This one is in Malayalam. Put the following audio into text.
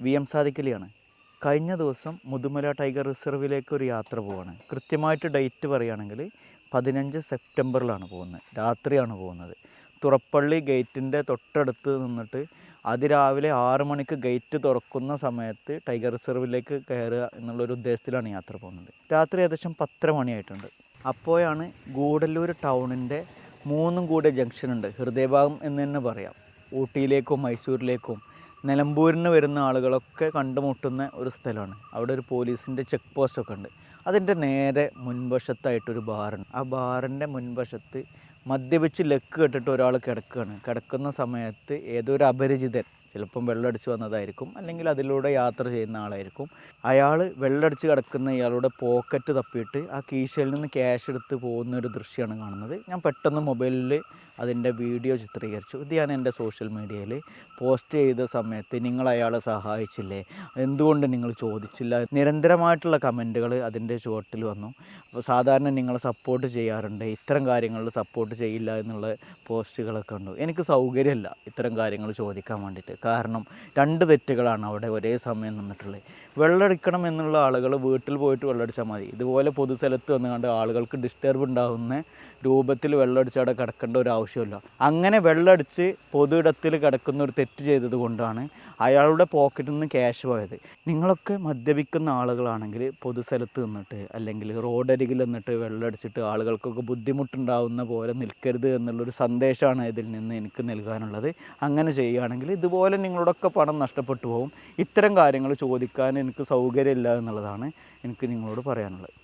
വി എം സാദിക്കലിയാണ് കഴിഞ്ഞ ദിവസം മുതുമല ടൈഗർ റിസർവിലേക്ക് ഒരു യാത്ര പോവാണ്. കൃത്യമായിട്ട് ഡേറ്റ് പറയുകയാണെങ്കിൽ പതിനഞ്ച് സെപ്റ്റംബറിലാണ് പോകുന്നത്. രാത്രിയാണ് പോകുന്നത്. തുറപ്പള്ളി ഗേറ്റിന്റെ തൊട്ടടുത്ത് നിന്നിട്ട് അതിരാവിലെ ആറ് മണിക്ക് ഗേറ്റ് തുറക്കുന്ന സമയത്ത് ടൈഗർ റിസർവിലേക്ക് കയറുക എന്നുള്ളൊരു ഉദ്ദേശത്തിലാണ് യാത്ര പോകുന്നത്. രാത്രി ഏകദേശം പത്തര മണിയായിട്ടുണ്ട്. അപ്പോഴാണ് ഗൂഡല്ലൂർ ടൗണിന്റെ മൂന്നും കൂടെ ജംഗ്ഷനുണ്ട്. ഹൃദയഭാഗം എന്ന് തന്നെ പറയാം. ഊട്ടിയിലേക്കും മൈസൂരിലേക്കും നിലമ്പൂരിന് വരുന്ന ആളുകളൊക്കെ കണ്ടുമുട്ടുന്ന ഒരു സ്ഥലമാണ്. അവിടെ ഒരു പോലീസിന്റെ ചെക്ക് പോസ്റ്റൊക്കെ ഉണ്ട്. അതിന്റെ നേരെ മുൻവശത്തായിട്ടൊരു ബാറുണ്ട്. ആ ബാറിന്റെ മുൻവശത്ത് മദ്യപിച്ച് ലക്ക് കെട്ടിട്ട് ഒരാൾ കിടക്കുകയാണ് കിടക്കുന്ന സമയത്ത് ഏതൊരു അപരിചിതൻ ചിലപ്പം വെള്ളമടിച്ച് വന്നതായിരിക്കും. അല്ലെങ്കിൽ അതിലൂടെ യാത്ര ചെയ്യുന്ന ആളായിരിക്കും. അയാൾ വെള്ളമടിച്ച് കിടക്കുന്ന ഇയാളുടെ പോക്കറ്റ് തപ്പിയിട്ട് ആ കീശയിൽ നിന്ന് ക്യാഷ് എടുത്ത് പോകുന്ന ഒരു ദൃശ്യമാണ് കാണുന്നത്. ഞാൻ പെട്ടെന്ന് മൊബൈലിൽ അതിന്റെ വീഡിയോ ചിത്രീകരിച്ചു. ഇത് ഞാൻ എന്റെ സോഷ്യൽ മീഡിയയിൽ പോസ്റ്റ് ചെയ്ത സമയത്ത് നിങ്ങൾ അയാളെ സഹായിച്ചില്ലേ? എന്തുകൊണ്ട് നിങ്ങൾ ചോദിച്ചില്ല? നിരന്തരമായിട്ടുള്ള കമന്റുകൾ അതിന്റെ ചുവട്ടിൽ വന്നു. അപ്പോൾ സാധാരണ നിങ്ങൾ സപ്പോർട്ട് ചെയ്യാറുണ്ട്. ഇത്തരം കാര്യങ്ങളിൽ സപ്പോർട്ട് ചെയ്യില്ല എന്നുള്ള പോസ്റ്റുകളൊക്കെ ഉണ്ട് എനിക്ക് സൗകര്യമില്ല ഇത്തരം കാര്യങ്ങൾ ചോദിക്കാൻ വേണ്ടിയിട്ട്. കാരണം രണ്ട് തെറ്റുകളാണ് അവിടെ ഒരേ സമയം നിന്നിട്ടുള്ളത്. വെള്ളമടിക്കണം എന്നുള്ള ആളുകൾ വീട്ടിൽ പോയിട്ട് വെള്ളമടിച്ചാൽ മതി. ഇതുപോലെ പൊതുസ്ഥലത്ത് വന്ന് കണ്ട് ആളുകൾക്ക് ഡിസ്റ്റർബ് ഉണ്ടാകുന്ന രൂപത്തിൽ വെള്ളമടിച്ച് അവിടെ കിടക്കേണ്ട ഒരു ആവശ്യമില്ല. അങ്ങനെ വെള്ളമടിച്ച് പൊതു ഇടത്തിൽ കിടക്കുന്ന ഒരു തെറ്റ് ചെയ്തത് കൊണ്ടാണ് അയാളുടെ പോക്കറ്റിൽ നിന്ന് ക്യാഷ് പോയത്. നിങ്ങളൊക്കെ മദ്യപിക്കുന്ന ആളുകളാണെങ്കിൽ പൊതുസ്ഥലത്ത് നിന്നിട്ട് അല്ലെങ്കിൽ റോഡരികിൽ നിന്നിട്ട് വെള്ളമടിച്ചിട്ട് ആളുകൾക്കൊക്കെ ബുദ്ധിമുട്ടുണ്ടാവുന്ന പോലെ നിൽക്കരുത് എന്നുള്ളൊരു സന്ദേശമാണ് ഇതിൽ നിന്ന് എനിക്ക് നൽകാനുള്ളത്. അങ്ങനെ ചെയ്യുകയാണെങ്കിൽ ഇതുപോലെ നിങ്ങളുടെയൊക്കെ പണം നഷ്ടപ്പെട്ടു പോകും. ഇത്തരം കാര്യങ്ങൾ ചോദിക്കാൻ എനിക്ക് സൗകര്യമില്ല എന്നുള്ളതാണ് എനിക്ക് നിങ്ങളോട് പറയാനുള്ളത്.